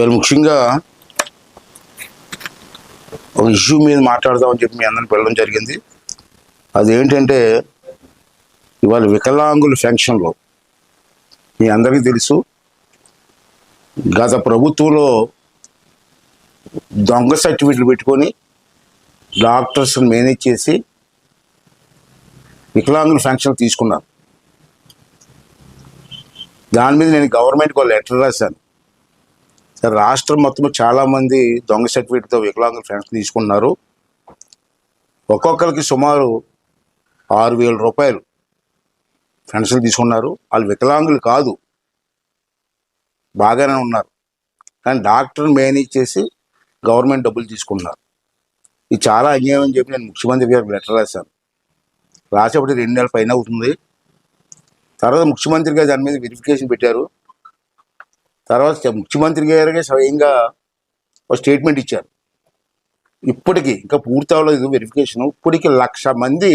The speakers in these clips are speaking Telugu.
ఇవాళ ముఖ్యంగా ఒక ఇష్యూ మీద మాట్లాడదామని చెప్పి మీ అందరిని పిలవడం జరిగింది. అదేంటంటే ఇవాళ వికలాంగుల ఫెన్షన్లో మీ అందరికీ తెలుసు గత ప్రభుత్వంలో దొంగ సర్టిఫికెట్లు పెట్టుకొని డాక్టర్స్ని మేనేజ్ చేసి వికలాంగుల ఫెన్షన్ తీసుకున్నారు. దాని మీద నేను గవర్నమెంట్కి ఒక లెటర్ రాశాను. రాష్ట్రం మొత్తం చాలామంది దొంగ సర్టిఫికేట్తో వికలాంగుల ఫ్రెండ్స్ తీసుకున్నారు ఒక్కొక్కరికి సుమారు ఆరు వేల రూపాయలు పెన్షన్ తీసుకున్నారు. వాళ్ళు వికలాంగులు కాదు. బాగానే ఉన్నారు. కానీ డాక్టర్ మేనేజ్ చేసి గవర్నమెంట్ డబ్బులు తీసుకున్నారు ఇది చాలా అన్యాయం అని చెప్పి నేను ముఖ్యమంత్రి గారికి లెటర్ రాశాను. రాసేపటి రెండు నెలల పైన అవుతుంది. తర్వాత ముఖ్యమంత్రి గారు దాని మీద వెరిఫికేషన్ పెట్టారు. తర్వాత ముఖ్యమంత్రి గారికి స్వయంగా ఒక స్టేట్మెంట్ ఇచ్చారు. ఇప్పటికి ఇంకా పూర్తి అవ్వలేదు వెరిఫికేషన్ ఇప్పటికి లక్ష మంది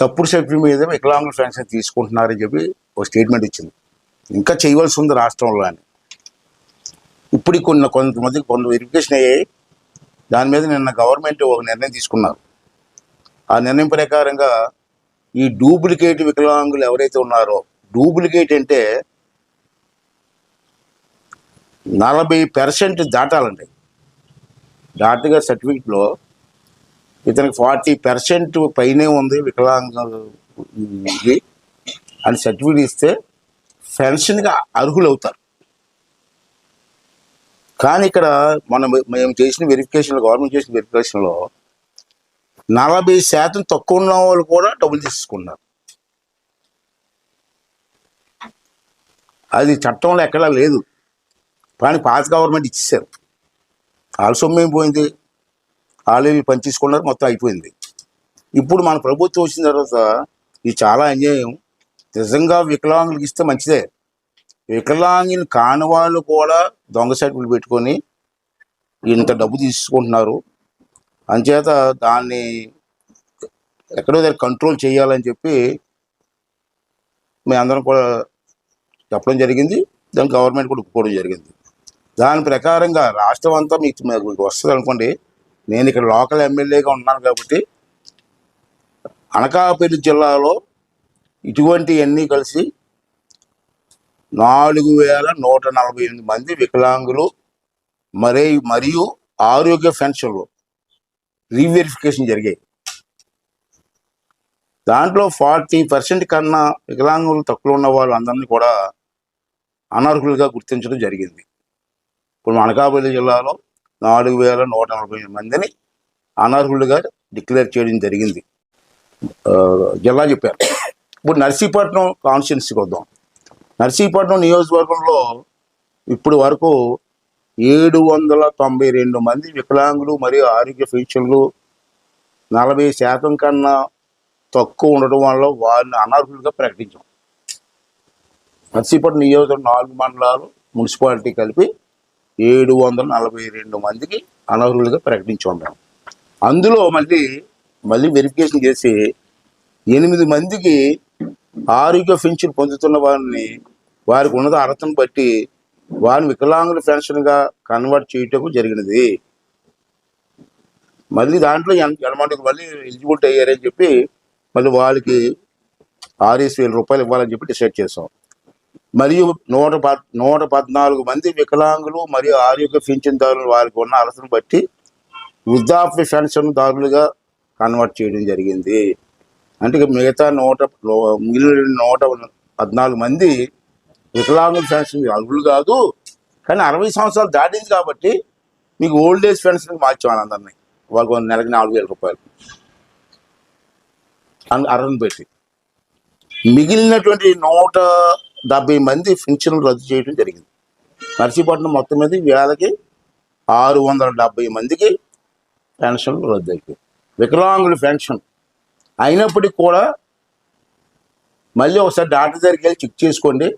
తప్పుడు సభ్యుల మీద వికలాంగుల ఫ్యాన్షన్ తీసుకుంటున్నారని చెప్పి ఒక స్టేట్మెంట్ ఇచ్చింది. ఇంకా చేయవలసి ఉంది రాష్ట్రంలో అని. ఇప్పుడు కొన్ని కొంతమంది కొంత వెరిఫికేషన్ అయ్యాయి. దాని మీద నిన్న గవర్నమెంట్ ఒక నిర్ణయం తీసుకున్నారు. ఆ నిర్ణయం ప్రకారంగా ఈ డూప్లికేట్ వికలాంగులు ఎవరైతే ఉన్నారో డూప్లికేట్ అంటే నలభై పర్సెంట్ దాటాలండి. దాటగా సర్టిఫికెట్లో ఇతనికి ఫార్టీ పర్సెంట్ పైనే ఉంది వికలాంగులు ఇది అని సర్టిఫికెట్ ఇస్తే పెన్షన్గా అర్హులు అవుతారు కానీ ఇక్కడ మనం మేము చేసిన వెరిఫికేషన్లో గవర్నమెంట్ చేసిన వెరిఫికేషన్లో నలభై శాతం తక్కువ ఉన్న వాళ్ళు కూడా డబ్బులు తీసుకున్నారు. అది చట్టంలో ఎక్కడా లేదు. కానీ పాత గవర్నమెంట్ ఇచ్చేసారు వాళ్ళ సొమ్ము ఏం పోయింది? వాళ్ళు పనిచేసుకున్నారు మొత్తం అయిపోయింది. ఇప్పుడు మన ప్రభుత్వం వచ్చిన తర్వాత ఇది చాలా అన్యాయం. నిజంగా వికలాంగులకు ఇస్తే మంచిదే. వికలాంగిని కాని వాళ్ళు కూడా దొంగ సర్టిఫికెట్ పెట్టుకొని ఇంత డబ్బు తీసుకుంటున్నారు. అంచేత దాన్ని ఎక్కడో దగ్గర కంట్రోల్ చేయాలని చెప్పి మేము అందరం కూడా చెప్పడం జరిగింది. దాని గవర్నమెంట్ కూడా ఒప్పుకోవడం జరిగింది. దాని ప్రకారంగా రాష్ట్రం అంతా మీకు మీకు వస్తుంది అనుకోండి. నేను ఇక్కడ లోకల్ ఎమ్మెల్యేగా ఉన్నాను కాబట్టి అనకాపల్లి జిల్లాలో ఇటువంటివన్నీ కలిసి నాలుగు వేల నూట నలభై ఎనిమిది మంది వికలాంగులు మరే మరియు ఆరోగ్య పెన్షన్లు రీవెరిఫికేషన్ జరిగాయి. దాంట్లో ఫార్టీ పర్సెంట్ కన్నా వికలాంగులు తక్కువ ఉన్న వాళ్ళు అందరినీ కూడా అనర్హులుగా గుర్తించడం జరిగింది. ఇప్పుడు అనకాపల్లి జిల్లాలో నాలుగు వేల నూట నలభై మందిని అనర్హులుగా డిక్లేర్ చేయడం జరిగింది. జిల్లా చెప్పారు. ఇప్పుడు నర్సీపట్నం కాన్స్టిట్యున్సీకి వద్దాం. నర్సీపట్నం నియోజకవర్గంలో ఇప్పుడు వరకు ఏడు వందల తొంభై రెండు మంది వికలాంగులు మరియు ఆరోగ్య ఫీచర్లు నలభై శాతం కన్నా తక్కువ ఉండడం వల్ల వారిని అనర్హులుగా ప్రకటించాం. నర్సీపట్నం నియోజకవర్గం నాలుగు మండలాలు మున్సిపాలిటీ కలిపి ఏడు వందల నలభై రెండు మందికి అనర్హులుగా ప్రకటించి ఉన్నాం. అందులో మళ్ళీ మళ్ళీ వెరిఫికేషన్ చేసి ఎనిమిది మందికి ఆరోగ్య పెన్షన్ పొందుతున్న వారిని వారికి ఉన్నత అర్హతను బట్టి వారిని వికలాంగుల పెన్షన్గా కన్వర్ట్ చేయటకు జరిగినది. మళ్ళీ దాంట్లో ఎనమాటకు మళ్ళీ ఎలిజిబిలిటీ అయ్యారని చెప్పి మళ్ళీ వాళ్ళకి ఆరేసి వేల రూపాయలు ఇవ్వాలని చెప్పి డిసైడ్ చేసాం మరియు నూట పద్ నూట పద్నాలుగు మంది వికలాంగులు మరియు ఆరోగ్య పింఛన్దారులు వారికి ఉన్న అలసను బట్టి వృద్ధాప్య పెన్షన్దారులుగా కన్వర్ట్ చేయడం జరిగింది. అంటే మిగతా నూట మిగిలిన నూట పద్నాలుగు మంది వికలాంగుల పెన్షన్ అర్హులు కాదు. కానీ అరవై సంవత్సరాలు దాటింది కాబట్టి మీకు ఓల్డ్ ఏజ్ పెన్షన్కి మార్చాం అందరినీ వాళ్ళకు నెలకి నాలుగు వేల రూపాయలు. అన్- పెట్టి మిగిలినటువంటి నూట డెబ్బై మంది పెన్షన్లు రద్దు చేయడం జరిగింది. నర్సీపట్నం మొత్తం మీద వేలకి ఆరు వందల డెబ్బై మందికి పెన్షన్లు రద్దు అయిపోయి వికలాంగుల పెన్షన్ అయినప్పటికీ కూడా మళ్ళీ ఒకసారి డాక్టర్ దగ్గరికి వెళ్ళి చెక్ చేసుకోండి.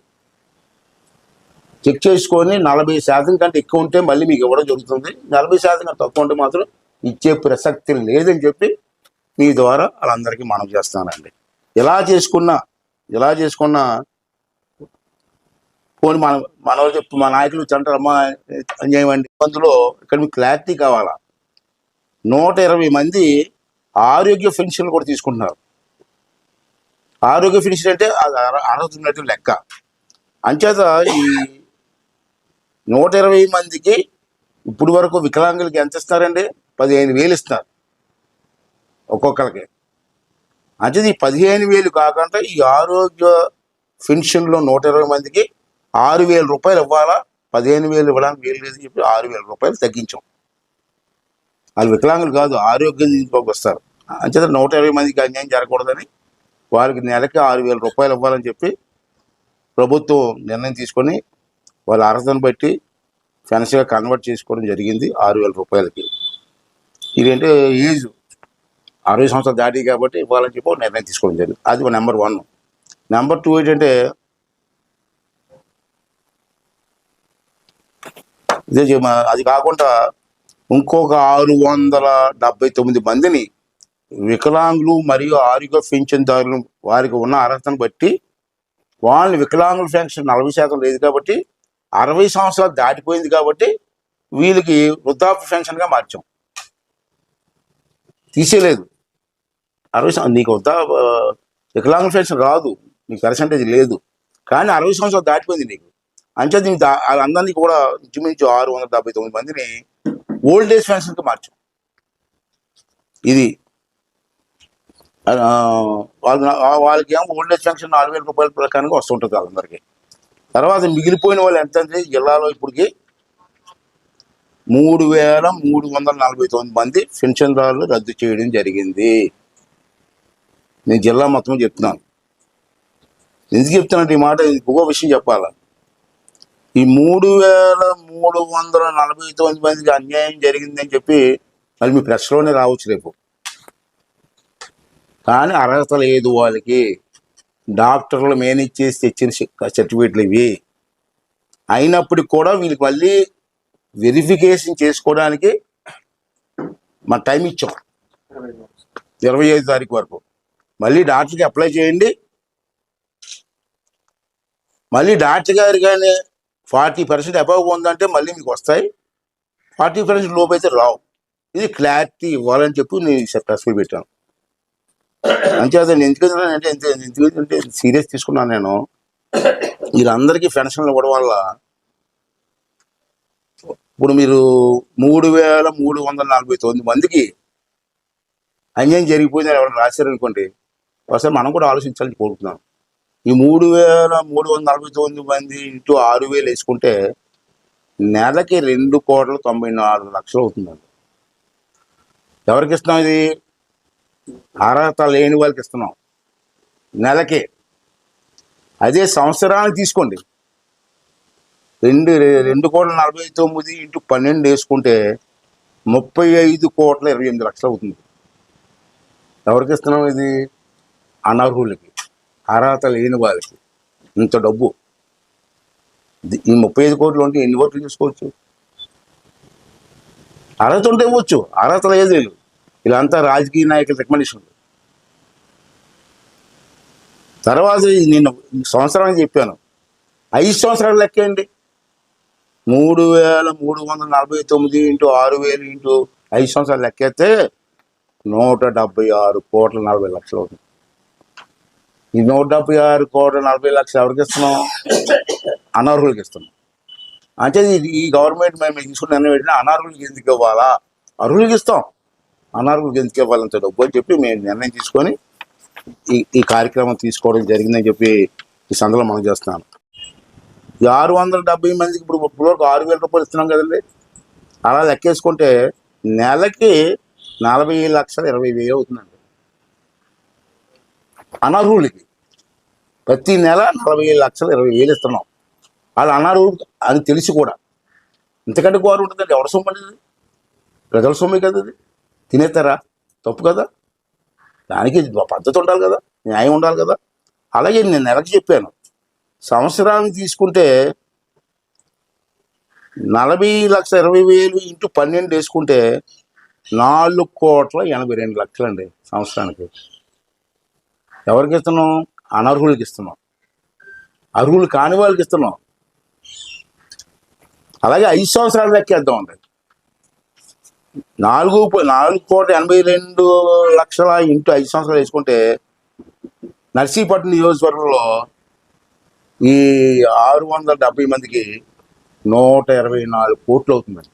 చెక్ చేసుకొని నలభై శాతం కంటే ఎక్కువ ఉంటే మళ్ళీ మీకు ఇవ్వడం జరుగుతుంది. నలభై శాతం కంటే తక్కువ ఉంటే మాత్రం ఇచ్చే ప్రసక్తి లేదని చెప్పి మీ ద్వారా వాళ్ళందరికీ మనం చేస్తానండి ఇలా చేసుకున్నా ఇలా చేసుకున్నా పోనీ మన మన వాళ్ళు చెప్పు మా నాయకులు అంటారు అమ్మా అందులో ఇక్కడ మీకు క్లారిటీ కావాలా? నూట ఇరవై మంది ఆరోగ్య పెన్షన్లు కూడా తీసుకుంటున్నారు. ఆరోగ్య పెన్షన్ అంటే అది అర్హత ఉన్నట్టు లెక్క. అంచేత ఈ నూట ఇరవై మందికి ఇప్పుడు వరకు వికలాంగులకి ఎంత ఇస్తారండి? పదిహేను వేలు ఇస్తారు. ఒక్కొక్కరికి అంటే ఈ పదిహేను వేలు కాకుండా ఈ ఆరోగ్య పెన్షన్లో నూట ఇరవై మందికి ఆరు వేల రూపాయలు ఇవ్వాలా? పదిహేను వేలు ఇవ్వడానికి వేలు లేదు చెప్పి ఆరు వేల రూపాయలు తగ్గించాం. వాళ్ళు వికలాంగులు కాదు ఆరోగ్యం దీంట్లోకి వస్తారు. అంచేత నూట ఇరవై మందికి అన్యాయం జరగకూడదని వారికి నెలకి ఆరు వేల రూపాయలు ఇవ్వాలని చెప్పి ప్రభుత్వం నిర్ణయం తీసుకొని వాళ్ళ అర్హతను బట్టి ఫెన్స్గా కన్వర్ట్ చేసుకోవడం జరిగింది ఆరు వేల రూపాయలకి. ఇదేంటి ఏజ్ అరవై సంవత్సరాలు దాటి కాబట్టి ఇవ్వాలని చెప్పి నిర్ణయం తీసుకోవడం జరిగింది. అది నెంబర్ వన్. నెంబర్ టూ ఏంటంటే ఇదే అది కాకుండా ఇంకొక ఆరు వందల డెబ్బై తొమ్మిది మందిని వికలాంగులు మరియు ఆరోగ్య పెన్షన్దారులు వారికి ఉన్న అర్హతను బట్టి వాళ్ళని వికలాంగుల పెన్షన్ నలభై శాతం లేదు కాబట్టి అరవై సంవత్సరాలు దాటిపోయింది కాబట్టి వీళ్ళకి వృద్ధాప్య పెన్షన్గా మార్చాం. తీసేయలేదు. అరవై నీకు వృద్ధా వికలాంగుల పెన్షన్ రాదు. నీకు పర్సంటేజ్ లేదు. కానీ అరవై సంవత్సరాలు దాటిపోయింది నీకు. అంతే దీనికి దా- వాళ్ళందరినీ కూడా ఇంచుమించు ఆరు వందల డెబ్బై తొమ్మిది మందిని ఓల్డ్ ఏజ్ పెన్షన్కి మార్చాం. ఇది. వాళ్ళు వాళ్ళ వాళ్ళకి ఏమో ఓల్డ్ ఏజ్ పెన్షన్ నాలుగు వేల రూపాయల ప్రకారంగా వస్తుంటుంది వాళ్ళందరికీ. తర్వాత మిగిలిపోయిన వాళ్ళు ఎంత అంటే జిల్లాలో ఇప్పటికి మూడు వేల మూడు వందల నలభై తొమ్మిది మంది పెన్షన్దారులు రద్దు చేయడం జరిగింది. నేను జిల్లా మొత్తం చెప్తున్నాను. ఎందుకు చెప్తున్నాను ఈ మాట ఇంకో విషయం చెప్పాలా? ఈ మూడు వేల మూడు వందల నలభై తొమ్మిది మందికి అన్యాయం జరిగిందని చెప్పి మళ్ళీ మీ ప్రెస్లోనే రావచ్చు రేపు. కానీ అర్హత లేదు వాళ్ళకి. డాక్టర్లు మేనేజ్ చేసి తెచ్చిన సర్టిఫికేట్లు ఇవి. అయినప్పటికి కూడా వీళ్ళకి మళ్ళీ వెరిఫికేషన్ చేసుకోవడానికి మన టైం ఇచ్చాం. ఇరవై ఐదు తారీఖు వరకు. మళ్ళీ డాక్టర్కి అప్లై చేయండి. మళ్ళీ డాక్టర్ గారు కానీ ఫార్టీ పర్సెంట్ అబవ్ ఉందంటే మళ్ళీ మీకు వస్తాయి. ఫార్టీ పర్సెంట్ లోపు అయితే రావు. ఇది క్లారిటీ ఇవ్వాలని చెప్పి నేను ప్రెస్ మీట్ పెట్టాను. అదే నేను ఎందుకు అంటే ఎందుకంటే సీరియస్ తీసుకున్నాను నేను. వీళ్ళందరికీ పెన్షన్లు ఇవ్వడం వల్ల ఇప్పుడు మీరు మూడు వేల మూడు వందల నలభై తొమ్మిది మందికి అన్యాయం జరిగిపోయిందని ఎవరైనా రాశారనుకోండి ఒకసారి మనం కూడా ఆలోచించాలని కోరుతున్నాను ఈ మూడు వేల మూడు వందల నలభై తొమ్మిది మంది ఇంటూ ఆరు వేలు వేసుకుంటే నెలకి రెండు కోట్ల తొంభై నాలుగు లక్షలు అవుతుందండి. ఎవరికి ఇస్తున్నాం ఇది? అర్హత లేని వాళ్ళకి ఇస్తున్నాం. నెలకి. అదే సంవత్సరానికి తీసుకోండి. రెండు రెండు కోట్ల నలభై తొమ్మిది ఇంటూ పన్నెండు వేసుకుంటే ముప్పై ఐదు కోట్ల ఇరవై ఎనిమిది లక్షలు అవుతుంది. ఎవరికి ఇస్తున్నాం ఇది? అనర్హులకి. అర్హత లేని వాళ్ళకి ఇంత డబ్బు. ఈ ముప్పై ఐదు కోట్లు ఉంటే ఎన్ని ఓట్లు తీసుకోవచ్చు? అర్హత ఉంటే ఇవ్వచ్చు. అర్హత లేదు ఇలా అంతా రాజకీయ నాయకుల రికమెండేషన్లు. తర్వాత నేను సంవత్సరానికి చెప్పాను. ఐదు సంవత్సరాలు లెక్కేయండి మూడు వేల మూడు వందల నలభై తొమ్మిది ఇంటూ ఆరు వేలు ఇంటూ ఐదు సంవత్సరాలు లెక్కేస్తే నూట డెబ్బై ఆరు కోట్ల నలభై లక్షలు అవుతుంది. ఈ నూట డెబ్బై ఆరు కోట్ల నలభై లక్షలు ఎవరికి ఇస్తున్నాం? అనర్హులకి ఇస్తున్నాం. అంటే ఇది ఈ గవర్నమెంట్ మేము తీసుకున్న నిర్ణయం ఏంటంటే అనర్హులకి ఎందుకు ఇవ్వాలా? అర్హులకి ఇస్తాం. అనర్హులకి ఎందుకు ఇవ్వాలంత డబ్బు అని చెప్పి మేము నిర్ణయం తీసుకొని ఈ ఈ కార్యక్రమం తీసుకోవడం జరిగిందని చెప్పి ఈ సందర్భంలో మనం చేస్తున్నాను ఈ ఆరు వందల డెబ్బై మందికి ఇప్పుడు ఇప్పుడు ఆరు వేల రూపాయలు ఇస్తున్నాం కదండి. అలా లెక్కేసుకుంటే నెలకి నలభై లక్షల ఇరవై వేలు అవుతుందండి. అనర్హులకి. ప్రతి నెల నలభై లక్షలు ఇరవై వేలు ఇస్తున్నాం. వాళ్ళు అనర్హులు అని తెలిసి కూడా. ఇంతకంటే గోరు ఉంటుందండి. ఎవరి సొమ్ము అనేది ప్రజల సొమ్మే కదా అది తినేస్తారా? తప్పు కదా. దానికి పద్ధతి ఉండాలి కదా. న్యాయం ఉండాలి కదా. అలాగే నేను నెలకు చెప్పాను. సంవత్సరానికి తీసుకుంటే నలభై లక్ష ఇరవై వేలు ఇంటూ పన్నెండు వేసుకుంటే నాలుగు కోట్ల ఎనభై రెండు లక్షలండి సంవత్సరానికి. ఎవరికి ఇస్తున్నాం? అనర్హులకి ఇస్తున్నాం. అర్హులు కాని వాళ్ళకి ఇస్తున్నాం. అలాగే ఐదు సంవత్సరాలు లెక్కేద్దాం అండి. నాలుగు నాలుగు కోట్ల ఎనభై రెండు లక్షల ఇంటూ ఐదు సంవత్సరాలు వేసుకుంటే నర్సీపట్నం నియోజకవర్గంలో ఈ ఆరు వందల డెబ్బై మందికి నూట ఇరవై నాలుగు కోట్లు అవుతుందండి.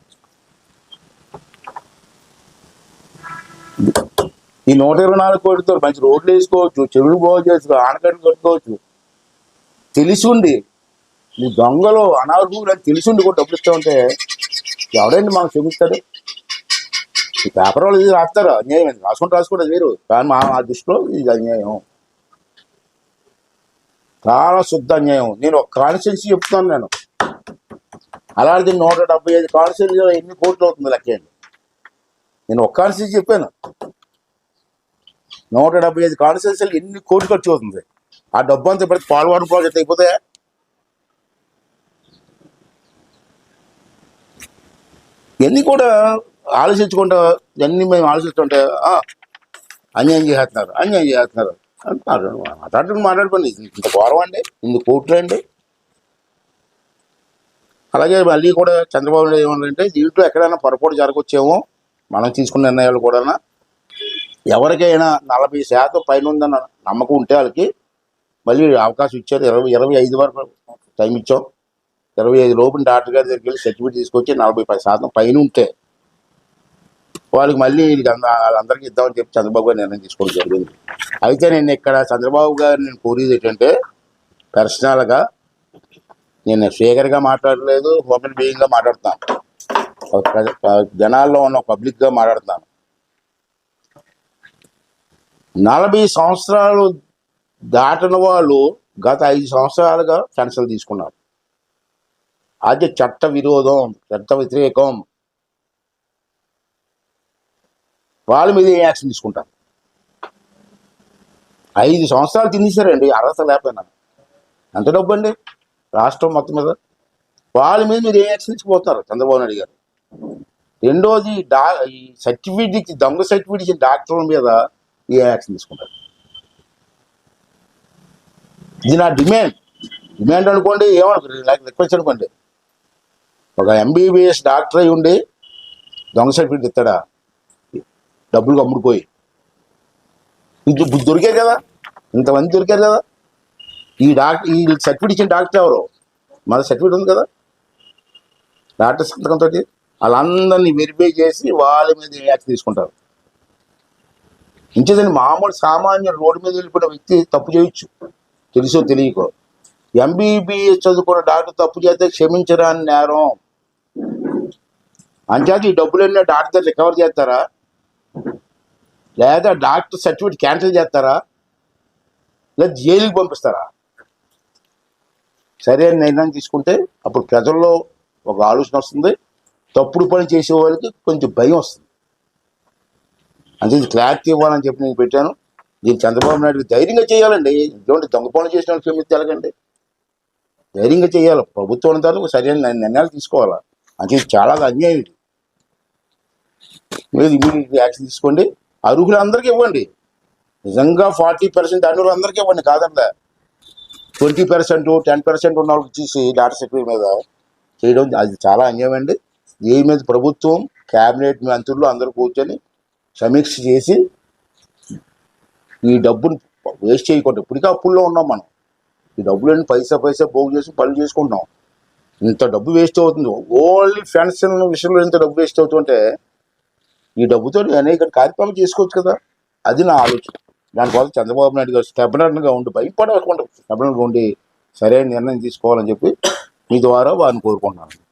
ఈ నూట ఇరవై నాలుగు కోట్లతో మంచి రోడ్లు వేసుకోవచ్చు చెరువులు బాగు చేసుకోవచ్చు ఆనకట్టు కట్టుకోవచ్చు. తెలిసి ఉండి ఈ దొంగలు అనార్హులు అని తెలిసి ఉండి కూడా డబ్బులు ఇస్తా ఉంటే ఎవడండి మనకు చూపిస్తాడు ఈ పేపర్ వాళ్ళు ఇది రాస్తారు? అన్యాయం అని రాసుకుంటూ రాసుకుంటే అది వేరు. కానీ మా మా దృష్టిలో ఇది అన్యాయం. చాలా శుద్ధ అన్యాయం. నేను ఒక కాన్స్టిట్యున్సీ చెప్తాను నేను. అలాంటిది నూట డెబ్బై ఐదు కాన్స్టిట్యున్సీలో ఎన్ని కోట్లు అవుతుంది లెక్కేయండి నేను ఒక కాన్స్టిట్యున్సీ చెప్పాను. నూట డెబ్బై ఐదు కాన్స్టిట్యూన్సీలు ఎన్ని కోట్లు ఖర్చు అవుతుంది? ఆ డబ్బు అంతా పెడితే పాల్వాడు ప్రాజెక్ట్ అయిపోతే? ఇవన్నీ కూడా ఆలోచించుకుంటా ఇవన్నీ మేము ఆలోచిస్తుంటే ఆ, అన్యాయం చేస్తున్నారు అన్యాయం చేస్తున్నారు అంటున్నారు. మాట్లాడుకుని మాట్లాడుకోండి. ఇంత ఘోరం అండి ఇంత కోట్లు అండి. అలాగే మళ్ళీ కూడా చంద్రబాబు నాయుడు ఏమన్నారంటే దీంట్లో ఎక్కడైనా పొరపాటు జరగవచ్చేమో మనం తీసుకున్న నిర్ణయాలు కూడా ఎవరికైనా నలభై శాతం పైన ఉందన్న నమ్మకం ఉంటే వాళ్ళకి మళ్ళీ అవకాశం ఇచ్చారు. ఇరవై ఇరవై ఐదు వరకు టైం ఇచ్చాం. ఇరవై ఐదు లోపు డాక్టర్ గారి దగ్గరికి వెళ్ళి సర్టిఫికేట్ తీసుకొచ్చి నలభై పది శాతం పైన ఉంటే వాళ్ళకి మళ్ళీ వీళ్ళకి వాళ్ళందరికీ ఇద్దామని చెప్పి చంద్రబాబు గారు నిర్ణయం తీసుకోవడం జరిగింది. అయితే నేను ఇక్కడ చంద్రబాబు గారు నేను కోరేది ఏంటంటే పర్సనల్గా నేను స్పీకర్గా మాట్లాడలేదు హోమ్ బీయింగ్గా మాట్లాడుతాను జనాల్లో ఉన్న పబ్లిక్గా మాట్లాడుతాను నలభై సంవత్సరాలు దాటిన వాళ్ళు గత ఐదు సంవత్సరాలుగా పెన్షన్ తీసుకున్నారు. అది చట్ట విరోధం చట్ట వ్యతిరేకం. వాళ్ళ మీద ఏ యాక్షన్ తీసుకుంటారు? ఐదు సంవత్సరాలు తినేసారండి అర్హత లేకపోయినా. ఎంత డబ్బు అండి రాష్ట్రం మొత్తం మీద. వాళ్ళ మీద మీరు ఏ యాక్షన్ తీసుకుపోతారు? చంద్రబాబు నాయుడు గారు. రెండోది డా ఈ సర్టిఫికేట్ ఇచ్చి దొంగ సర్టిఫికేట్ ఇచ్చిన డాక్టర్ల మీద ఏ యాక్షన్ తీసుకుంటారు ఇది నా డిమాండ్ డిమాండ్ అనుకోండి ఏమనుకోండి నాకు రిక్వెస్ట్ అనుకోండి. ఒక ఎంబీబీఎస్ డాక్టర్ అయి ఉండి దొంగ సర్టిఫికెట్ ఇస్తాడా? డబ్బులు అమ్ముడుపోయి ఇది దొరికారు కదా? ఇంతమంది దొరికారు కదా? ఈ డాక్టర్ ఈ సర్టిఫికేట్ ఇచ్చిన డాక్టర్ ఎవరు? మన సర్టిఫికేట్ ఉంది కదా? డాక్టర్ సంతకంతో వాళ్ళందరినీ వెరిఫై చేసి వాళ్ళ మీద యాక్షన్ తీసుకుంటారు. ఇంచేదని మామూలు సామాన్య రోడ్డు మీద వెళ్ళిపోయిన వ్యక్తి తప్పు చేయొచ్చు. తెలుసో తెలియకో. ఎంబీబీఎస్ చదువుకున్న డాక్టర్ తప్పు చేస్తే క్షమించరాని నేరం. అంచేత ఈ డబ్బులన్నీ డాక్టర్ రికవర్ చేస్తారా? లేదా డాక్టర్ సర్టిఫికేట్ క్యాన్సిల్ చేస్తారా? లేదా జైలుకి పంపిస్తారా? సరైన నిర్ణయం తీసుకుంటే అప్పుడు ప్రజల్లో ఒక ఆలోచన వస్తుంది. తప్పుడు పని చేసే వాళ్ళకి కొంచెం భయం వస్తుంది. అంతే క్లారిటీ ఇవ్వాలని చెప్పి నేను పెట్టాను. దీన్ని చంద్రబాబు నాయుడు ధైర్యంగా చేయాలండి. ఇటువంటి దొంగ పనులు చేసిన వాళ్ళు మీరు తెలగండి ధైర్యంగా చేయాలి. ప్రభుత్వం అంతా సరైన నిర్ణయాలు తీసుకోవాలి? అంటే చాలా అన్యాయం ఇది. మీరు ఇమీడియట్ యాక్షన్ తీసుకోండి. అర్హులందరికీ ఇవ్వండి. నిజంగా ఫార్టీ పర్సెంట్ అర్హులు అందరికీ ఇవ్వండి. కాదండి ట్వంటీ పర్సెంట్ టెన్ పర్సెంట్ ఉన్న వాళ్ళకి ఇచ్చేసి డాటా సెక్యూరిటీ మీద చేయడం అది చాలా అన్యాయం అండి. దీని మీద ప్రభుత్వం క్యాబినెట్ మంత్రులు అందరూ కూర్చొని సమీక్ష చేసి ఈ డబ్బును వేస్ట్ చేయకుండా ఇప్పటికే అప్పుల్లో ఉన్నాం మనం. ఈ డబ్బులన్నీ పైసా పైసా పోగు చేసి పనులు చేసుకుంటున్నాం. ఇంత డబ్బు వేస్ట్ అవుతుంది. ఓన్లీ పెన్షన్ విషయంలో ఇంత డబ్బు వేస్ట్ అవుతుంటే ఈ డబ్బుతో అనేక కార్యక్రమాలు చేసుకోవచ్చు కదా? అది నా ఆలోచన. దానికోసం చంద్రబాబు నాయుడు గారు స్టెబనర్గా ఉండి భయపడకుండా స్టెబనర్గా ఉండి సరైన నిర్ణయం తీసుకోవాలని చెప్పి మీ ద్వారా వారిని కోరుకుంటున్నాను.